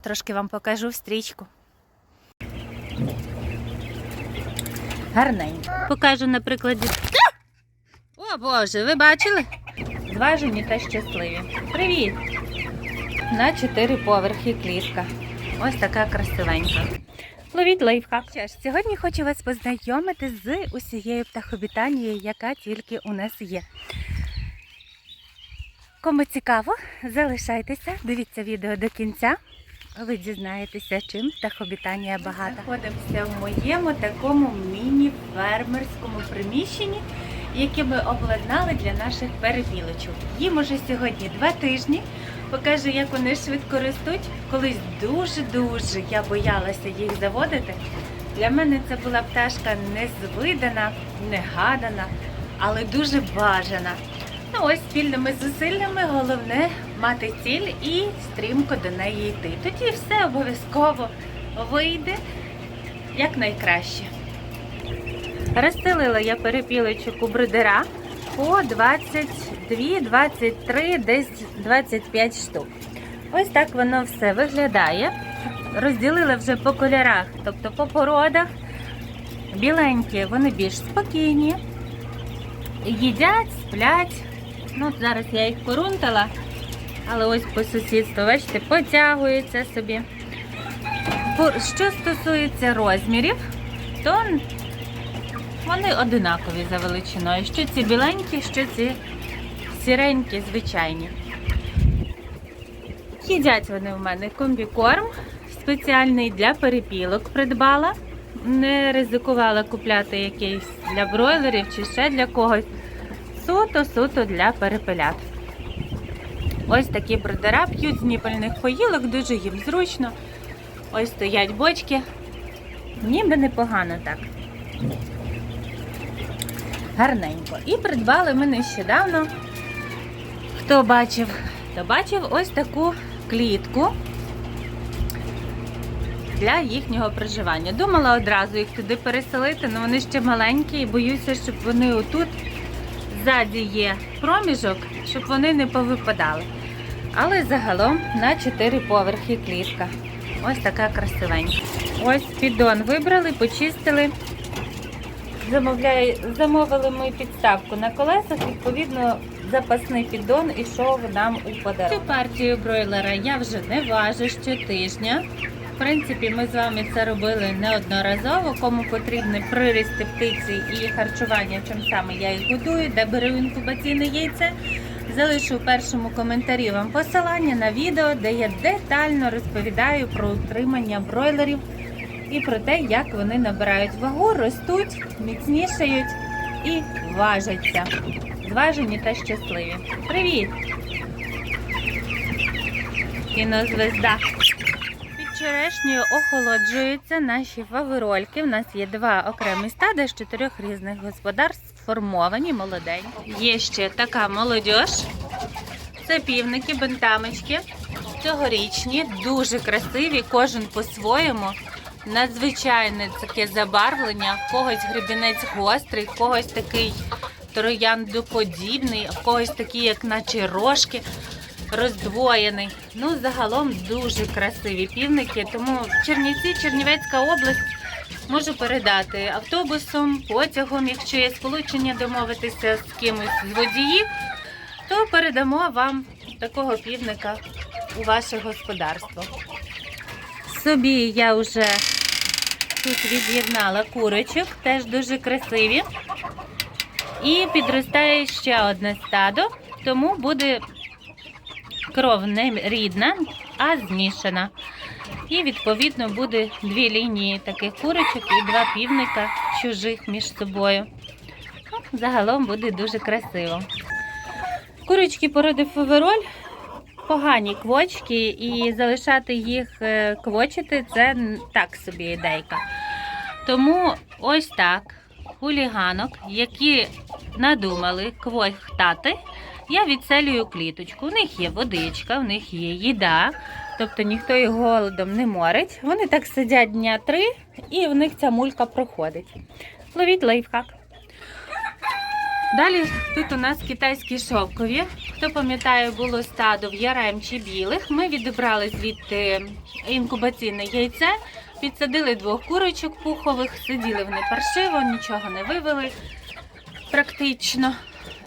Трошки вам покажу стрічку. Гарненько. Покажу на прикладі. О Боже, ви бачили? Зважені та щасливі. Привіт! На чотири поверхи клітка. Ось така красивенька. Ловіть лайфхак. Що ж, сьогодні хочу вас познайомити з усією птахобітанією, яка тільки у нас є. Кому цікаво, залишайтеся, дивіться відео до кінця. Ви дізнаєтеся, чим птахобітанія багата. Знаходимося в моєму такому міні-фермерському приміщенні, яке ми обладнали для наших перепілочок. Їм уже сьогодні два тижні. Покажу, як вони швидко ростуть. Колись дуже-дуже я боялася їх заводити. Для мене це була пташка незвидана, негадана, але дуже бажана. Ну ось спільними зусиллями головне мати ціль і стрімко до неї йти. Тоді все обов'язково вийде якнайкраще. Розстелила я перепілочок у бридера по 22, 23, десь 25 штук. Ось так воно все виглядає. Розділила вже по кольорах, тобто по породах. Біленькі, вони більш спокійні, їдять, сплять. Ну, зараз я їх порунтала, але ось по сусідству, бачите, потягуються собі. Що стосується розмірів, то вони одинакові за величиною. Що ці біленькі, що ці сіренькі, звичайні. Їдять вони в мене комбікорм спеціальний для перепілок придбала. Не ризикувала купляти якийсь для бройлерів чи ще для когось. Суто-суто для перепелят. Ось такі бродера п'ють з ніпельних поїлок, дуже їм зручно. Ось стоять бочки. Ніби непогано так. Гарненько. І придбали ми нещодавно. Хто бачив, хто бачив ось таку клітку для їхнього проживання. Думала одразу їх туди переселити, але вони ще маленькі і боюся, щоб вони отут ззаді є проміжок, щоб вони не повипадали. Але загалом на 4 поверхи клітка. Ось така красивенька. Ось піддон вибрали, почистили. Замовляє, замовили ми підставку на колесах, відповідно, запасний піддон ішов нам у подарунок. Цю партію бройлера я вже не важу щотижня. В принципі, ми з вами це робили неодноразово. Кому потрібні прирісти птиці і харчування, чим саме я їх годую, де беру інкубаційне яйце. Залишу у першому коментарі вам посилання на відео, де я детально розповідаю про утримання бройлерів і про те, як вони набирають вагу, ростуть, міцнішають і важаться. Зважені та щасливі. Привіт! Кінозвезда. Під черешнею охолоджуються наші фаверольки. У нас є два окремі стада з чотирьох різних господарств, сформовані, молоденькі. Є ще така молодь. Це півники, бентамочки. Цьогорічні, дуже красиві, кожен по-своєму. Надзвичайне таке забарвлення. В когось гребінець гострий, в когось такий трояндоподібний, в когось такий, як наче рожки, роздвоєний. Ну, загалом дуже красиві півники. Тому Чернівці, Чернівецька область можу передати автобусом, потягом, якщо є сполучення домовитися з кимось з водіїв, то передамо вам такого півника у ваше господарство. Собі я вже тут від'єднала курочок, теж дуже красиві. І підростає ще одне стадо, тому буде кров не рідна, а змішана. І відповідно буде дві лінії таких курочок і два півника чужих між собою. Ну, Загалом буде дуже красиво. Курочки породи фавероль погані квочки, і залишати їх е, квочити це так собі ідейка. Тому ось так хуліганок, які надумали квохтати, я відселюю кліточку. У них є водичка, у них є їда, тобто ніхто їх голодом не морить. Вони так сидять дня три, і в них ця мулька проходить. Ловіть лайфхак. Далі тут у нас китайські шовкові. Хто пам'ятає, було стадо в яремчі білих. Ми відібрали звідти інкубаційне яйце, підсадили двох курочок пухових, сиділи вони паршиво, нічого не вивели практично.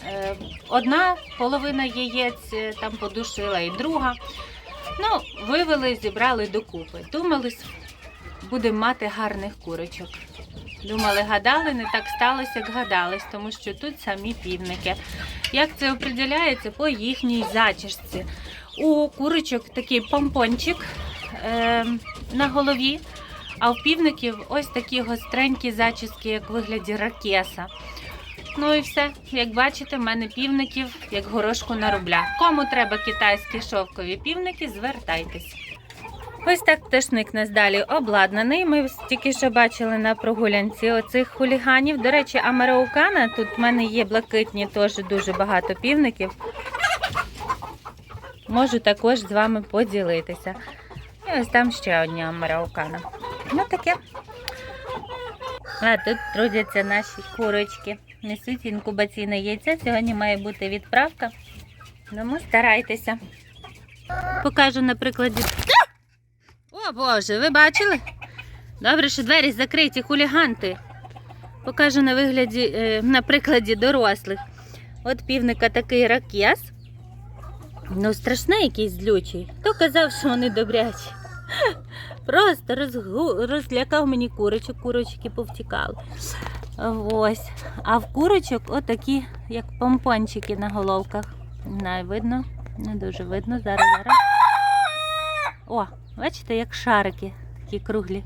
Е, Одна половина яєць е, там подушила і друга. Ну, вивели, зібрали докупи. Думали, будемо мати гарних курочок. Думали, гадали, не так сталося, як гадались, тому що тут самі півники. Як це определяється по їхній зачісці? У курочок такий помпончик е, на голові, а у півників ось такі гостренькі зачіски, як вигляді ракеса. Ну і все. Як бачите, в мене півників як горошку на рубля. Кому треба китайські шовкові півники, звертайтесь. Ось так пташник нас далі обладнаний. Ми тільки що бачили на прогулянці оцих хуліганів. До речі, американа, тут в мене є блакитні, теж дуже багато півників. Можу також з вами поділитися. І ось там ще одні американа. Ну таке. А тут трудяться наші курочки. Несуть інкубаційне яйце. Сьогодні має бути відправка. Тому старайтеся. Покажу на прикладі. О Боже, ви бачили? Добре, що двері закриті, хуліганти. Покажу на вигляді, е, на прикладі дорослих. От півника такий ракес. Ну, страшний якийсь злючий. Хто казав, що вони добрячі? Просто розгу... розлякав мені курочок, курочки повтікали. Ось. А в курочок отакі, як помпончики на головках. Не видно? Не дуже видно. Зараз, зараз. О, бачите, як шарики такі круглі.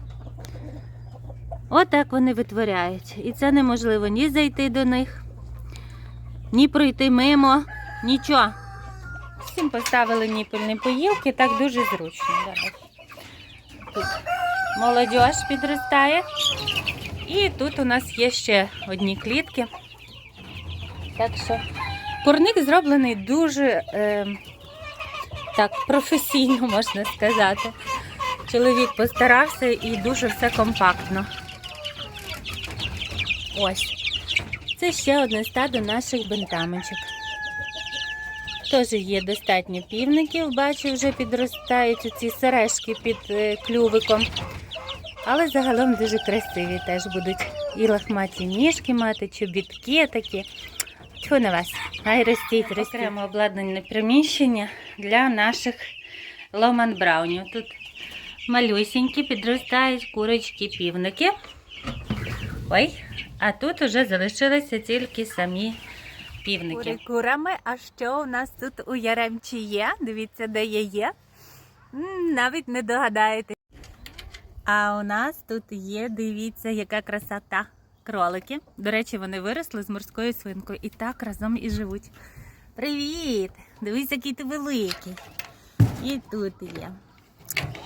Отак вони витворяють. І це неможливо ні зайти до них, ні пройти мимо, нічого. Всім поставили ніпельні поїлки, так дуже зручно. Давай. Тут молодь підростає. І тут у нас є ще одні клітки. Так що курник зроблений дуже е, так професійно, можна сказати. Чоловік постарався і дуже все компактно. Ось. Це ще одне стадо наших бентамочок. Теж є достатньо півників, бачу, вже підростають ці сережки під е, клювиком. Але загалом дуже красиві теж будуть і лохматі ніжки мати, чобітки такі. Тьфу на вас. Хай ростіть, ростіть. Окремо обладнане приміщення для наших ломан браунів. Тут малюсінькі підростають курочки, півники. Ой, а тут уже залишилися тільки самі півники. Курами, а що у нас тут у Яремчі є? Дивіться, де є є. Навіть не догадаєте. А у нас тут є, дивіться, яка красота. Кролики. До речі, вони виросли з морською свинкою і так разом і живуть. Привіт! Дивись, який ти великий. І тут є.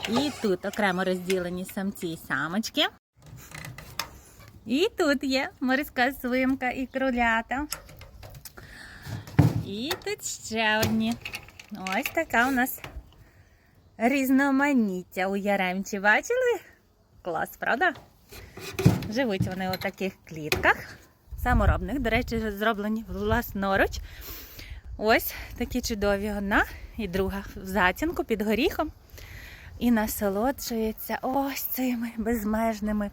І тут окремо розділені самці і самочки. І тут є морська свинка і кролята. І тут ще одні. Ось така у нас різноманіття у Яремчі. Бачили? Клас, правда? Живуть вони у таких клітках саморобних, до речі, зроблені власноруч. Ось такі чудові одна і друга в затінку під горіхом. І насолоджується ось цими безмежними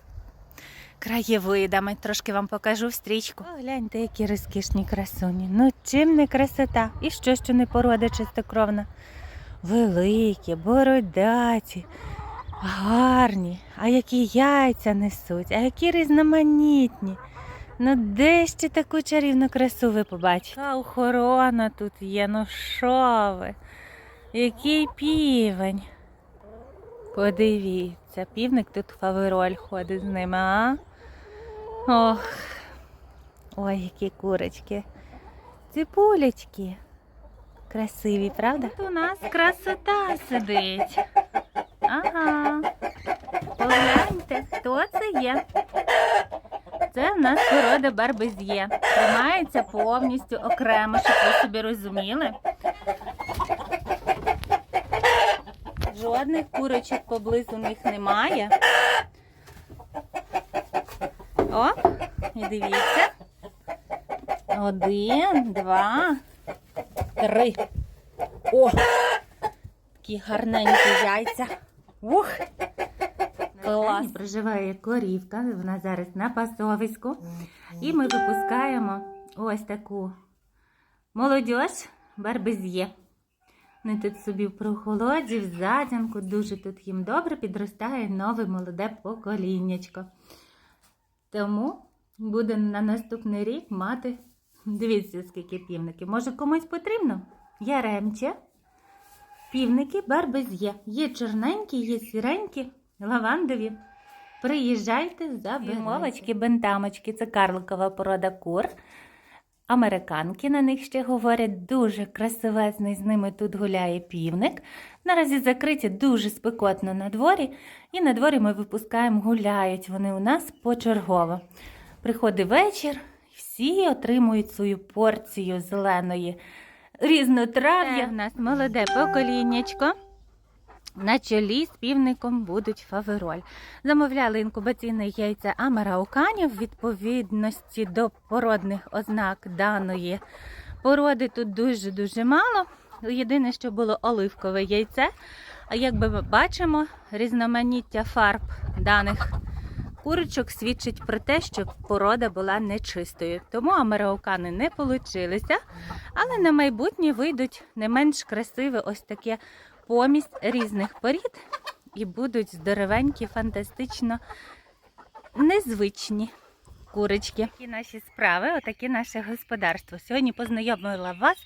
краєвидами. Трошки вам покажу стрічку. О, гляньте, які розкішні красуні. Ну чим не красота? І що, що не порода чистокровна? Великі, бородаті, гарні, а які яйця несуть, а які різноманітні. Ну, де ще таку чарівну красу ви побачите? Яка охорона тут є, ну що ви? Який півень. Подивіться, півник тут фавероль ходить з ними, а? Ох. Ой, які курочки. Ципулечки. Красиві, правда? Тут у нас красота сидить. Ага. Погляньте, хто це є? Це в нас порода барбезє. Тримається повністю окремо, щоб ви собі розуміли. Жодних курочок поблизу них немає. О, і дивіться. Один, два, три. О! Такі гарненькі яйця. Ух! Клас. Проживає корівка, вона зараз на пасовиську. І ми випускаємо ось таку молодь барбезє. Вони тут собі в прохолоді, в затінку, дуже тут їм добре підростає нове молоде поколіннячко. Тому буде на наступний рік мати. Дивіться, скільки півників. Може, комусь потрібно? Яремче. Півники барбезє. Є чорненькі, є сіренькі, лавандові. Приїжджайте, забирайте. Мовочки, бентамочки це карликова порода кур. Американки на них ще говорять, дуже красивезний з ними тут гуляє півник. Наразі закриті дуже спекотно на дворі, і на дворі ми випускаємо, гуляють вони у нас почергово. Приходить вечір, всі отримують свою порцію зеленої різнотрав'я. У нас молоде поколіннячко. На чолі з півником будуть фавероль. Замовляли інкубаційне яйце амерауканів в відповідності до породних ознак даної породи. Тут дуже-дуже мало. Єдине, що було оливкове яйце. А як ми бачимо, різноманіття фарб даних курочок свідчить про те, що порода була нечистою. Тому амераукани не получилися, але на майбутнє вийдуть не менш красиве ось таке помість різних порід і будуть здоровенькі, фантастично незвичні курочки. Такі наші справи, отакі наше господарство. Сьогодні познайомила вас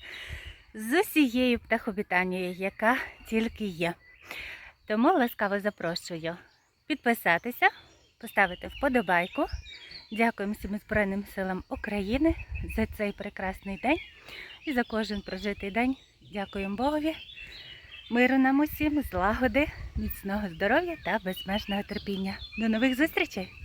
з усією птахобітанням, яка тільки є. Тому ласкаво запрошую підписатися, поставити вподобайку. Дякуємо всім Збройним силам України за цей прекрасний день і за кожен прожитий день. Дякуємо Богові. Миру нам усім, злагоди, міцного здоров'я та безмежного терпіння. До нових зустрічей!